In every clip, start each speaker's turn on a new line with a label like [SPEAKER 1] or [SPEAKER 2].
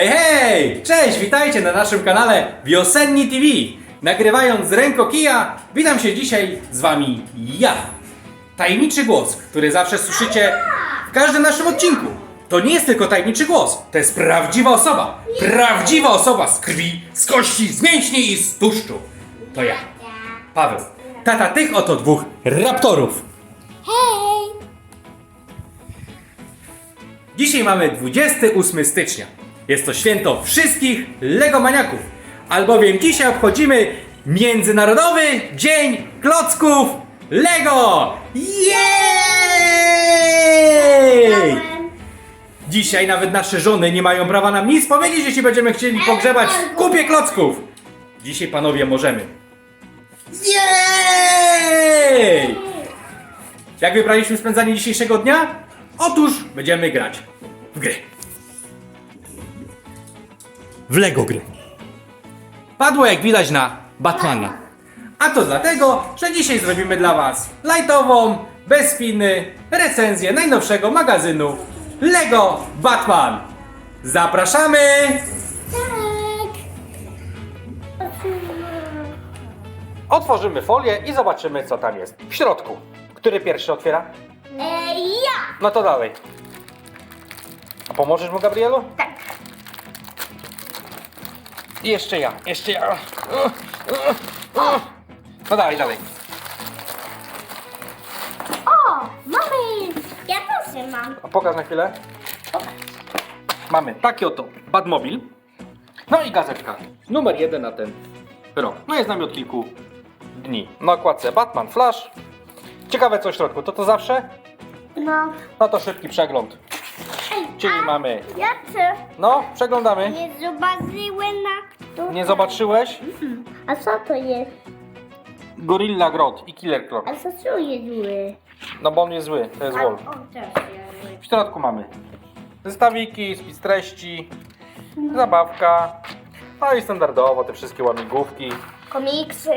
[SPEAKER 1] Hej, hej! Cześć, witajcie na naszym kanale Wiosenni TV. Nagrywając z rękokija, witam się dzisiaj z wami ja. Tajemniczy głos, który zawsze słyszycie w każdym naszym odcinku. To nie jest tylko tajemniczy głos, to jest prawdziwa osoba. Prawdziwa osoba z krwi, z kości, z mięśni i z tłuszczu. To ja, Paweł. Tata tych oto dwóch raptorów.
[SPEAKER 2] Hej!
[SPEAKER 1] Dzisiaj mamy 28 stycznia. Jest to święto wszystkich Legomaniaków, albowiem dzisiaj obchodzimy Międzynarodowy Dzień Klocków Lego! Jej! Dzisiaj nawet nasze żony nie mają prawa nam nic powiedzieć, jeśli będziemy chcieli pogrzebać kupie klocków. Dzisiaj panowie możemy. Jej! Jak wybraliśmy spędzanie dzisiejszego dnia? Otóż będziemy grać w gry. W Lego gry. Padło jak widać na Batmana. A to dlatego, że dzisiaj zrobimy dla Was lightową, bez spiny, recenzję najnowszego magazynu Lego Batman. Zapraszamy!
[SPEAKER 2] Tak!
[SPEAKER 1] Otworzymy folię i zobaczymy co tam jest w środku. Który pierwszy otwiera?
[SPEAKER 2] E, ja!
[SPEAKER 1] No to dalej. A pomożesz mu, Gabrielu?
[SPEAKER 2] Tak.
[SPEAKER 1] I jeszcze ja, jeszcze ja. No dalej, dalej.
[SPEAKER 2] O! Mamy! Ja też mam.
[SPEAKER 1] A pokaż na chwilę. Mamy taki oto Batmobil. No i gazetka. Numer jeden na ten rok. No jest z nami od kilku dni. Na okładce Batman Flash. Ciekawe co w środku. To to zawsze?
[SPEAKER 2] No.
[SPEAKER 1] No to szybki przegląd. Czyli mamy...
[SPEAKER 2] Ja też
[SPEAKER 1] No, przeglądamy.
[SPEAKER 2] nie zobaczyłem na...
[SPEAKER 1] Nie zobaczyłeś?
[SPEAKER 2] A co to jest?
[SPEAKER 1] Gorilla Grot i Killer Croc.
[SPEAKER 2] A co to jest zły?
[SPEAKER 1] No bo on jest zły, to jest
[SPEAKER 2] A,
[SPEAKER 1] Wolf.
[SPEAKER 2] on też jest zły.
[SPEAKER 1] W środku mamy zestawiki, spis treści, zabawka, no i standardowo te wszystkie łamigłówki.
[SPEAKER 2] Komiksy.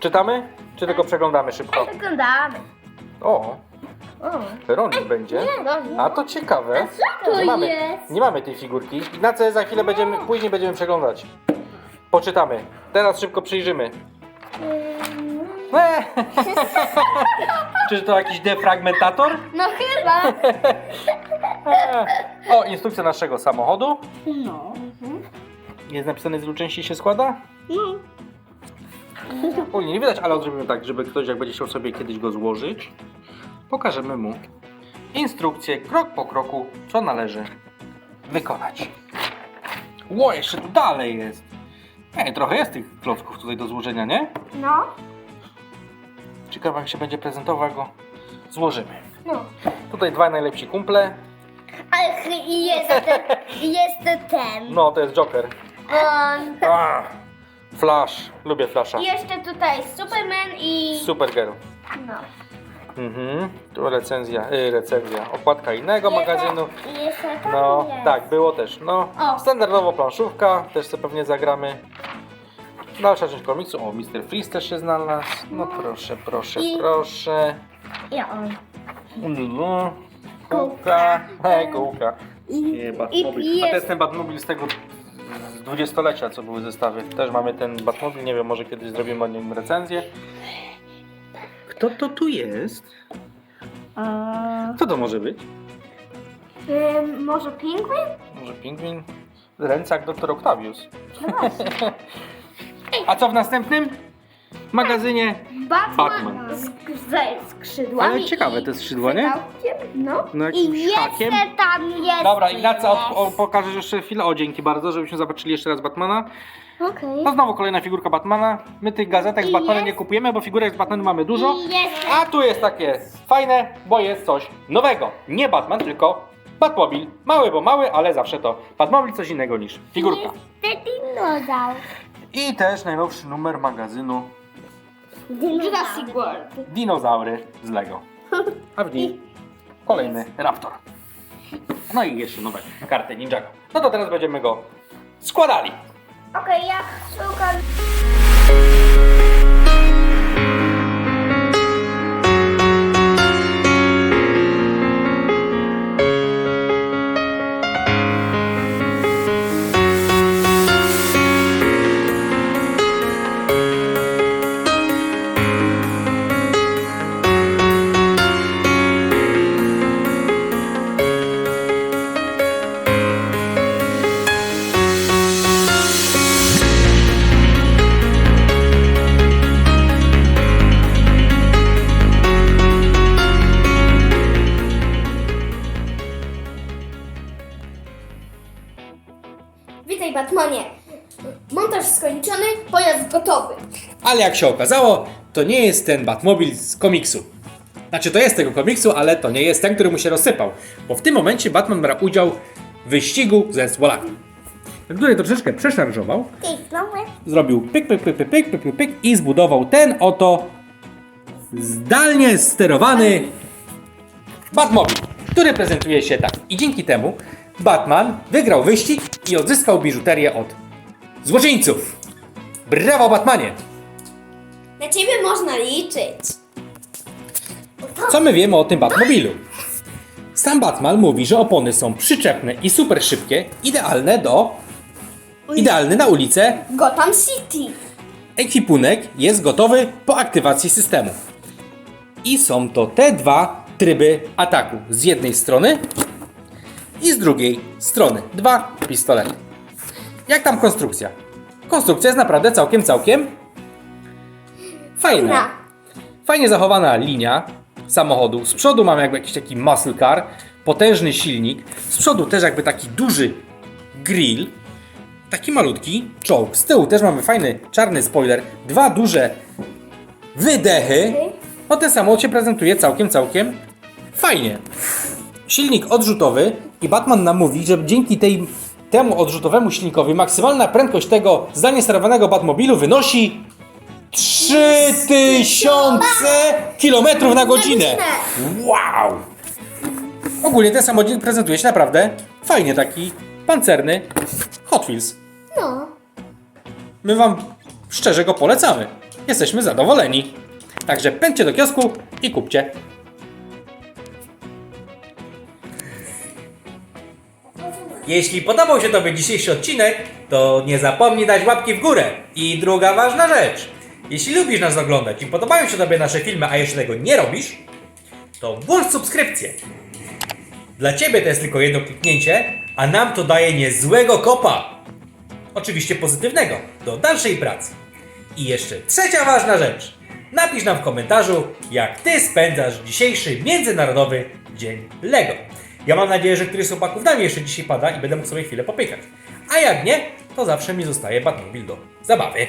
[SPEAKER 1] Czytamy? Czy tylko przeglądamy szybko?
[SPEAKER 2] Wyglądamy.
[SPEAKER 1] O. Ronin będzie.
[SPEAKER 2] no,
[SPEAKER 1] A to ciekawe.
[SPEAKER 2] Co to
[SPEAKER 1] nie mamy,
[SPEAKER 2] jest?
[SPEAKER 1] nie mamy tej figurki. Ignacy, za chwilę będziemy, później będziemy przeglądać. Poczytamy. Teraz szybko przyjrzymy.
[SPEAKER 2] Ym,
[SPEAKER 1] Eee. Czy to jakiś defragmentator?
[SPEAKER 2] No chyba.
[SPEAKER 1] O, instrukcja naszego samochodu.
[SPEAKER 2] No.
[SPEAKER 1] Jest napisane z ilu części się składa?
[SPEAKER 2] No.
[SPEAKER 1] Ogólnie nie widać, ale zrobimy tak, żeby ktoś jak będzie chciał sobie kiedyś go złożyć, pokażemy mu instrukcję krok po kroku, co należy wykonać. Ło, jeszcze tu dalej jest. Ej, trochę jest tych klocków tutaj do złożenia, nie?
[SPEAKER 2] No.
[SPEAKER 1] Ciekawe jak się będzie prezentował, jak go złożymy.
[SPEAKER 2] No.
[SPEAKER 1] Tutaj dwa najlepsi kumple.
[SPEAKER 2] Ale i jest ten, i jest ten.
[SPEAKER 1] No, to jest Joker. Ah, Flash, lubię Flasha.
[SPEAKER 2] i jeszcze tutaj Superman i...
[SPEAKER 1] Supergirl.
[SPEAKER 2] No.
[SPEAKER 1] Mhm, tu recenzja, y, recenzja, okładka innego magazynu.
[SPEAKER 2] Jeszcze tam
[SPEAKER 1] No,
[SPEAKER 2] jest.
[SPEAKER 1] tak, było też. No,
[SPEAKER 2] O.
[SPEAKER 1] standardowo planszówka, też sobie pewnie zagramy. Dalsza część komiksu. O, Mr. Freeze też się znalazł. No proszę, proszę,
[SPEAKER 2] I-
[SPEAKER 1] proszę.
[SPEAKER 2] I on.
[SPEAKER 1] Lulu. Kółka. Hej, kółka.
[SPEAKER 2] I,
[SPEAKER 1] Nie,
[SPEAKER 2] i,
[SPEAKER 1] Batmobil.
[SPEAKER 2] i
[SPEAKER 1] A to
[SPEAKER 2] jest...
[SPEAKER 1] jest ten Batmobil z tego z dwudziestolecia, co były zestawy. Też mamy ten Batmobil, nie wiem, może kiedyś zrobimy o nim recenzję. Kto to tu jest?
[SPEAKER 2] A,
[SPEAKER 1] Co to może być?
[SPEAKER 2] ym, może pingwin?
[SPEAKER 1] Może pingwin? Ręce jak doktor Octavius. A co w następnym magazynie?
[SPEAKER 2] Batman,
[SPEAKER 1] Batman.
[SPEAKER 2] Z, ze skrzydłami.
[SPEAKER 1] Ale ciekawe
[SPEAKER 2] i
[SPEAKER 1] te skrzydła, nie?
[SPEAKER 2] No.
[SPEAKER 1] No, jakimś
[SPEAKER 2] I jeszcze
[SPEAKER 1] hakiem.
[SPEAKER 2] tam jest...
[SPEAKER 1] Dobra, Ignacy,
[SPEAKER 2] jest.
[SPEAKER 1] o, o, pokażesz jeszcze chwilę. O, dzięki bardzo, żebyśmy zobaczyli jeszcze raz Batmana.
[SPEAKER 2] Okej.
[SPEAKER 1] No znowu kolejna figurka Batmana. My tych gazetek z
[SPEAKER 2] I
[SPEAKER 1] Batmanem
[SPEAKER 2] jest-
[SPEAKER 1] nie kupujemy, bo figurek z Batmanem mamy dużo.
[SPEAKER 2] I jeszcze...
[SPEAKER 1] A tu jest takie fajne, bo jest coś nowego. Nie Batman, tylko Batmobil. Mały, bo mały, ale zawsze to Batmobil coś innego niż figurka.
[SPEAKER 2] Jest dinozaur.
[SPEAKER 1] I też najnowszy numer magazynu
[SPEAKER 2] Jurassic World.
[SPEAKER 1] Dinozaury z Lego. A w nim kolejny Raptor. No i jeszcze nowe karty Ninjago. No to teraz będziemy go składali.
[SPEAKER 2] Oké, ja, zo kan. Batmanie. Montaż skończony, pojazd gotowy.
[SPEAKER 1] Ale jak się okazało, to nie jest ten Batmobil z komiksu. Znaczy, to jest tego komiksu, ale to nie jest ten, który mu się rozsypał. Bo w tym momencie Batman brał udział w wyścigu ze Swolakiem. Który troszeczkę przeszarżował, zrobił pyk, pyk, pyk, pyk, pyk, pyk, pyk, pyk i zbudował ten oto zdalnie sterowany Batmobil, który prezentuje się tak. I dzięki temu Batman wygrał wyścig i odzyskał biżuterię od złoczyńców. Brawo Batmanie!
[SPEAKER 3] Na ciebie można liczyć.
[SPEAKER 1] Co my wiemy o tym Batmobilu? Sam Batman mówi, że opony są przyczepne i super szybkie, idealne do... idealne na ulicę.
[SPEAKER 3] Gotham City.
[SPEAKER 1] Ekwipunek jest gotowy po aktywacji systemu. I są to te dwa tryby ataku. Z jednej strony i z drugiej strony. Dwa pistolety. Jak tam konstrukcja? Konstrukcja jest naprawdę całkiem, całkiem fajna.
[SPEAKER 3] Na.
[SPEAKER 1] Fajnie zachowana linia samochodu. Z przodu mamy jakby jakiś taki muscle car, potężny silnik. Z przodu też jakby taki duży grill. Taki malutki czołg. Z tyłu też mamy fajny czarny spoiler. Dwa duże wydechy. No ten samolot się prezentuje całkiem, całkiem fajnie. Silnik odrzutowy i Batman nam mówi, że dzięki tej, temu odrzutowemu silnikowi maksymalna prędkość tego zdalnie sterowanego Batmobilu wynosi 3000 km na godzinę. Wow! Ogólnie ten samochód prezentuje się naprawdę fajnie, taki pancerny Hot Wheels.
[SPEAKER 2] No.
[SPEAKER 1] My Wam szczerze go polecamy. Jesteśmy zadowoleni. Także pędźcie do kiosku i kupcie. Jeśli podobał się Tobie dzisiejszy odcinek, to nie zapomnij dać łapki w górę. I druga ważna rzecz. Jeśli lubisz nas oglądać i podobają się Tobie nasze filmy, a jeszcze tego nie robisz, to włącz subskrypcję. Dla Ciebie to jest tylko jedno kliknięcie, a nam to daje niezłego kopa. Oczywiście pozytywnego, do dalszej pracy. I jeszcze trzecia ważna rzecz. Napisz nam w komentarzu, jak Ty spędzasz dzisiejszy Międzynarodowy Dzień Lego. Ja mam nadzieję, że któryś z chłopaków na mnie jeszcze dzisiaj pada i będę mógł sobie chwilę popykać. A jak nie, to zawsze mi zostaje Batmobile do zabawy.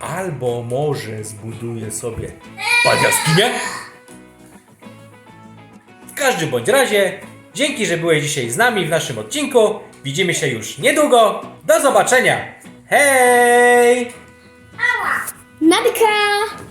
[SPEAKER 1] Albo może zbuduję sobie padziaskinię? W każdym bądź razie, dzięki, że byłeś dzisiaj z nami w naszym odcinku. Widzimy się już niedługo. Do zobaczenia! Hej! Ała! Nadyka!